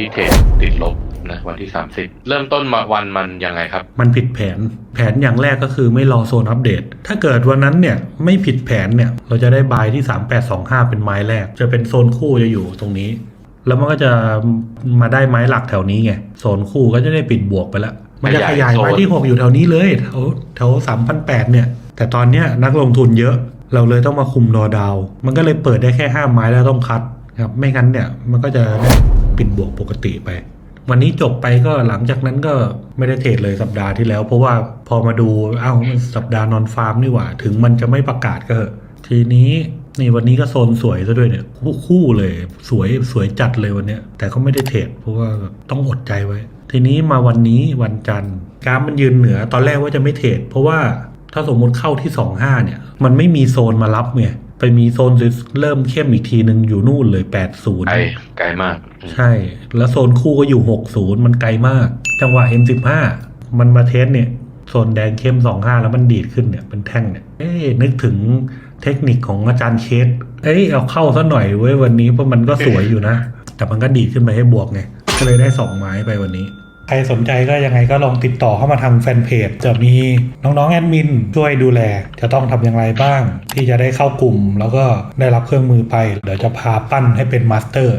ที่เทรดติดลบนะวันที่ 30 เริ่มต้นมาวันมันยังไงครับ มันผิดแผน แผนอย่างแรกก็คือไม่รอโซนอัปเดต ถ้าเกิดวันนั้นเนี่ยไม่ผิดแผนเนี่ย เราจะได้บายที่ 3825 เป็นไม้แรก จะเป็นโซนคู่จะอยู่ตรงนี้ แล้วมันก็จะมาได้ไม้หลักแถวนี้ไง โซนคู่ก็จะได้ปิดบวกไปแล้ว มันจะขยายไม้ที่ 6 อยู่แถวนี้เลยแถวแถว3,800เนี่ย แต่ตอนเนี้ยนักลงทุนเยอะ เราเลยต้องมาคุมรอดาว มันก็เลยเปิดได้แค่5ไม้แล้วต้องคัดครับ ไม่งั้นเนี่ยมันก็จะได้ ปิดบวกปกติไป วันนี้จบไปก็หลังจากนั้นก็ไม่ได้เทรดเลยสัปดาห์ที่แล้ว เพราะว่าพอมาดูอ้ามันสัปดาห์นอนฟาร์มนี่หว่า ถึงมันจะไม่ประกาศก็เถอะทีนี้นี่วันนี้ก็โซนสวยซะด้วยเนี่ยคู่คู่เลยสวยสวยจัดเลยวันเนี้ยแต่ก็ไม่ได้เทรดเพราะว่าต้องอดใจไว้ ทีนี้มาวันนี้วันจันทร์กราฟมันยืนเหนือตอนแรกว่าจะไม่เทรดเพราะว่าถ้าสมมุติเข้าที่ 25 เนี่ย มันไม่มีโซนมารับไง ไปมีโซนเริ่มเข้มอีกทีหนึ่งอยู่นู่นเลย80ไกลไกลมาก ใช่ แล้วโซนคู่ก็อยู่60มันไกลมาก จังหวะ M15 มันมาเทสเนี่ยโซนแดงเข้ม25แล้วมันดีดขึ้นเนี่ยเป็นแท่งเนี่ยเอ๊ะนึกถึงเทคนิคของอาจารย์เคสเอ้ยเอาเข้าซะหน่อยเว้ยวันนี้เพราะมันก็สวยอยู่นะ แต่มันก็ดีดขึ้นไปให้บวกไงก็เลยได้2ไม้ไปวันนี้ ใครสนใจก็ยังไงก็ลองติดต่อเข้ามาทางแฟนเพจจะมีน้องๆแอดมินช่วยดูแล จะต้องทำอย่างไรบ้าง ที่จะได้เข้ากลุ่ม แล้วก็ได้รับเครื่องมือไปเดี๋ยวจะพาปั้นให้เป็นมาสเตอร์